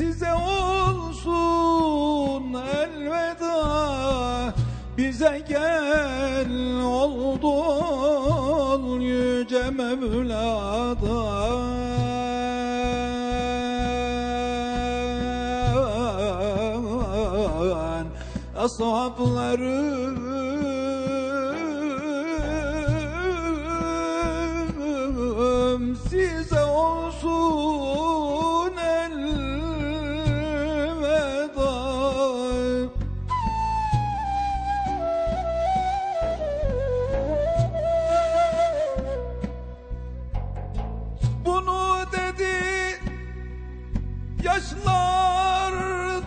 size olsun elveda. Bize gel oldu ol yüce Mevla'dan ashablarım Yaşlar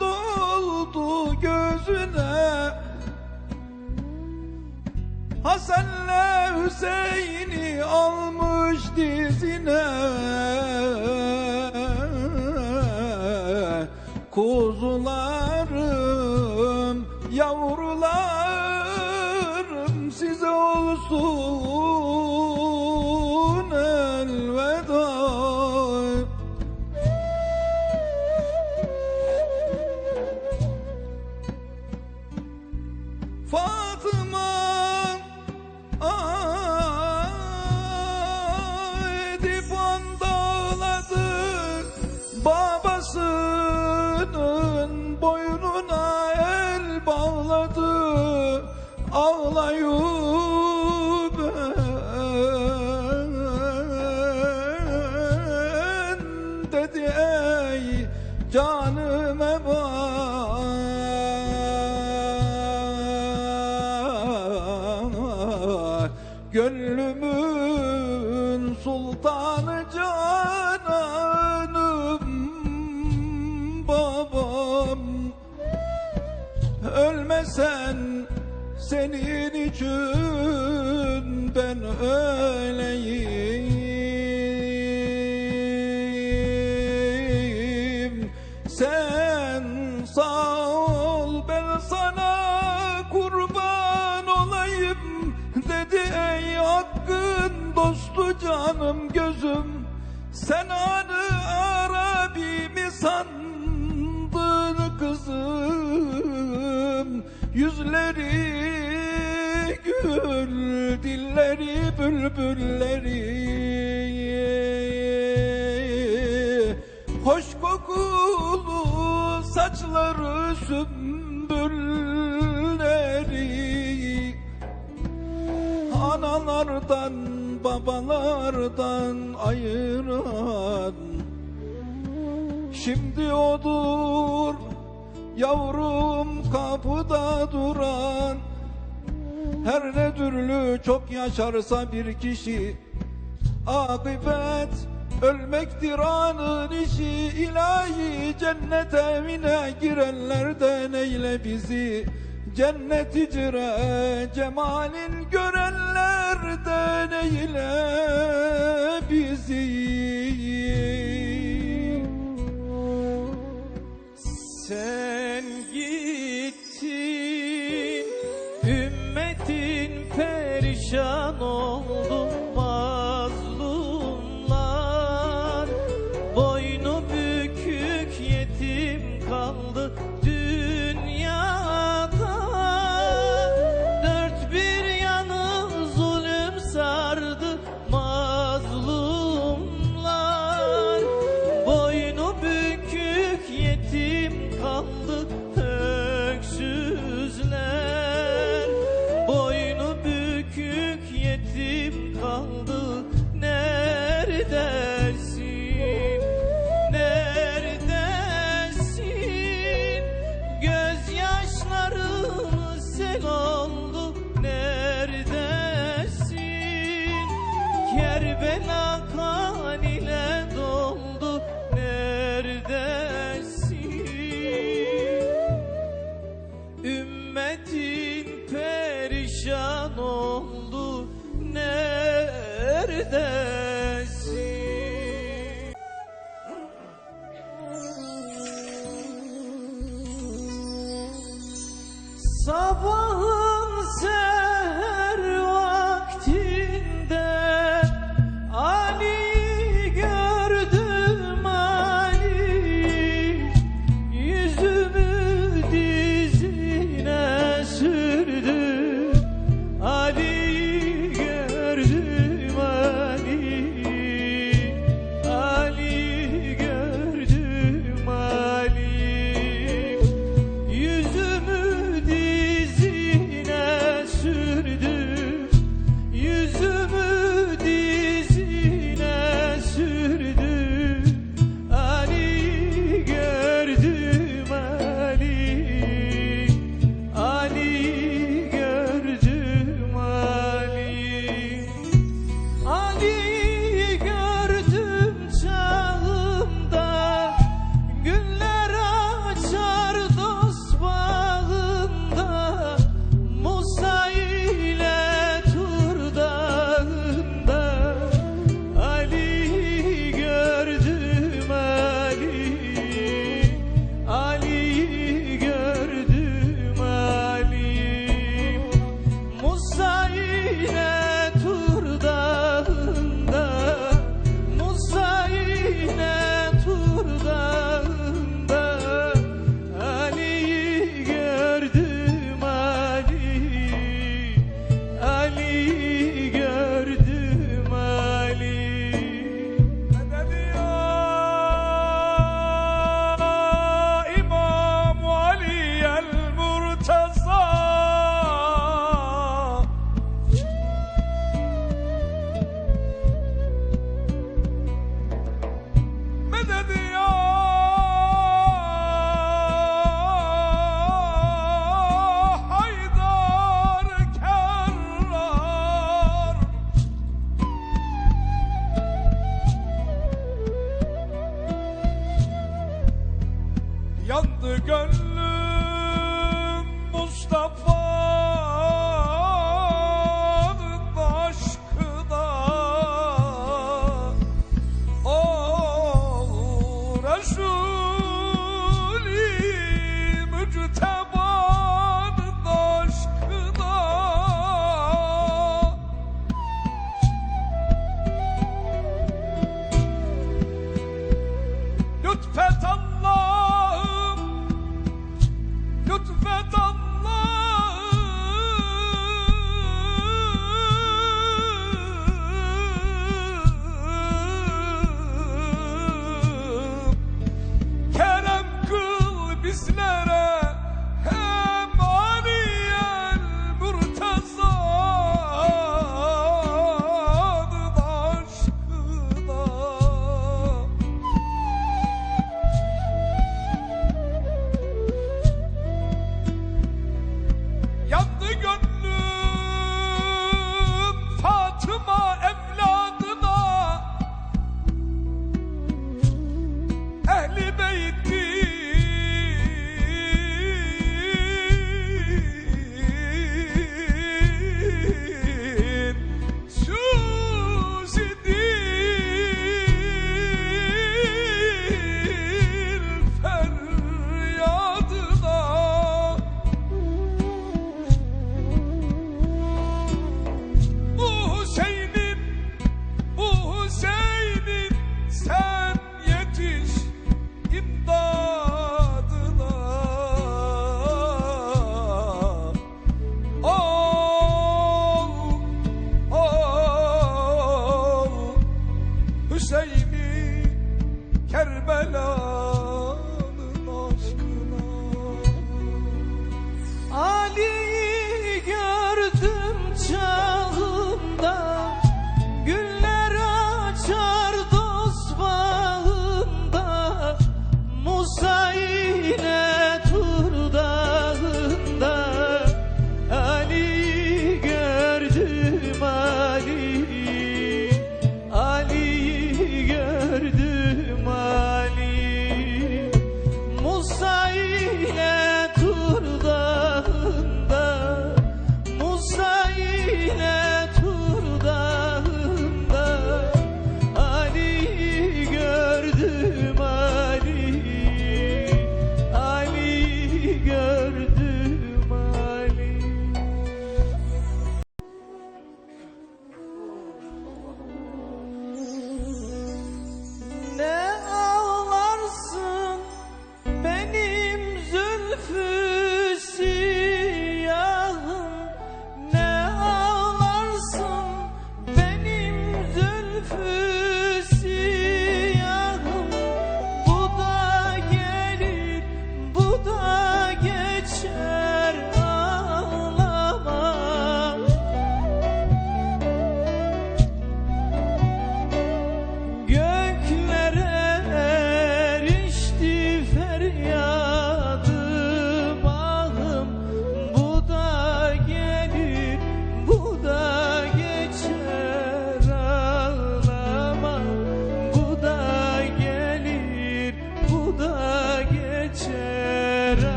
doldu gözüne. Hasan'la Hüseyin'i ağlayıp ben öleyim bülbülleri. Hoş kokulu saçları sümbülleri. Analardan babalardan ayıran. Şimdi odur yavrum kapıda duran Her ne türlü çok yaşarsa bir kişi Akıbet ölmektir anın işi ilahi cennet evine girenlerden eyle bizi. Cennet icre cemalin görenlerden eyle bizi. Sen perişan oldu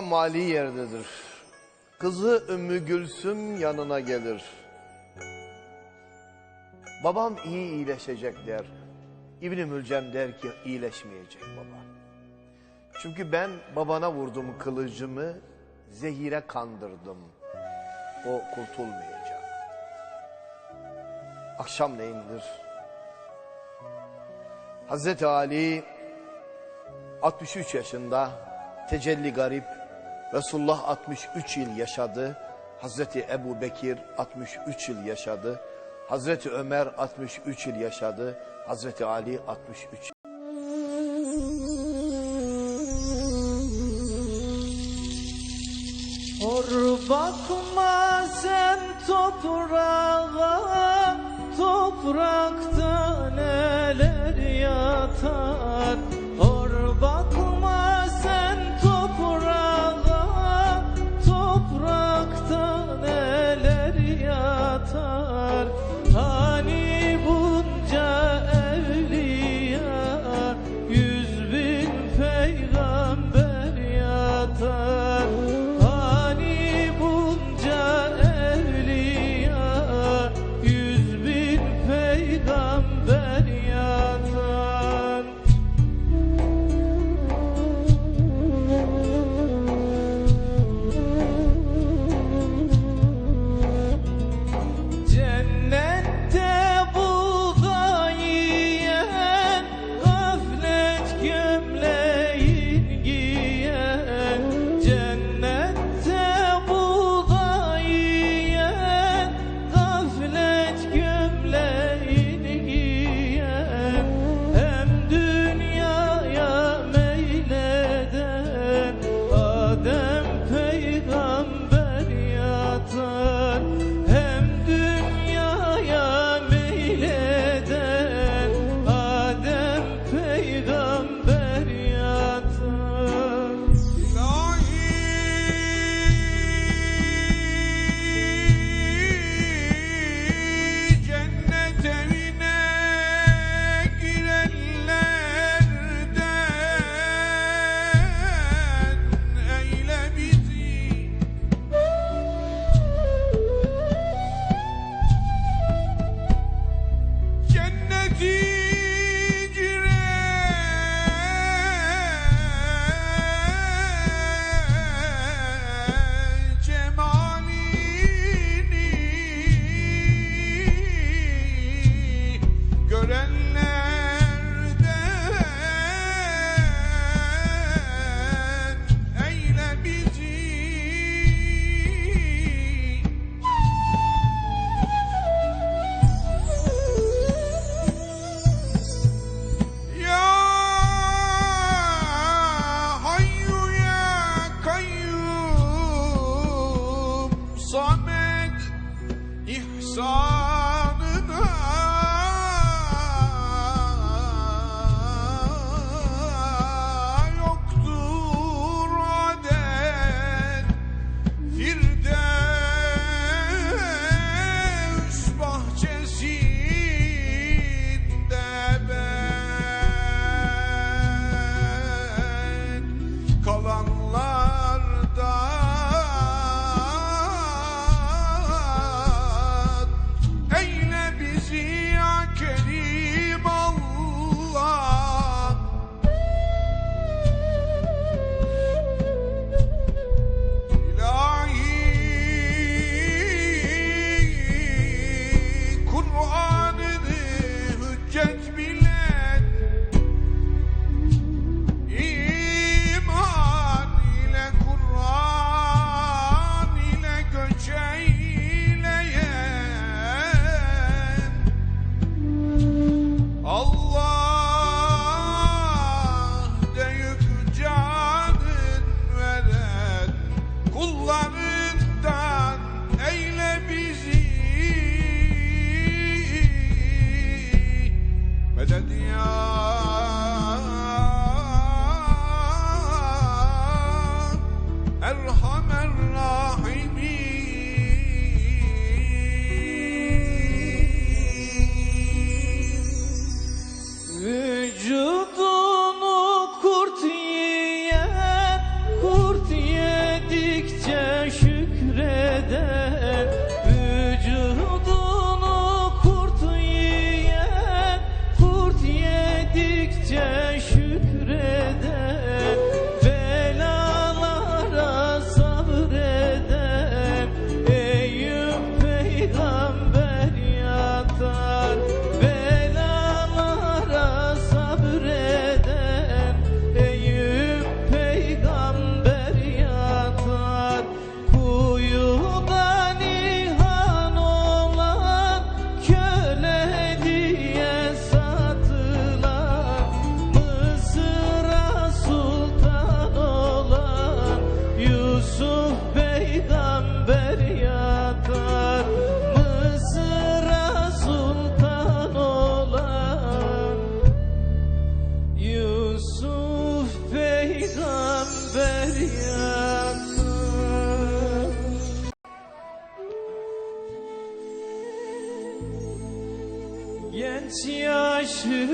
Havva mali yerdedir. Kızı Ümmü Gülsüm yanına gelir. Babam iyi iyileşecek der. İbni Mülcem der ki iyileşmeyecek baba. Çünkü ben babana vurdum kılıcımı, zehire kandırdım. O kurtulmayacak. Akşam neyindir? Hazreti Ali 63 yaşında tecelli garip Resulullah 63 yıl yaşadı. Hazreti Ebu Bekir 63 yıl yaşadı. Hazreti Ömer 63 yıl yaşadı. Hazreti Ali 63 مدد يا genç yaşımda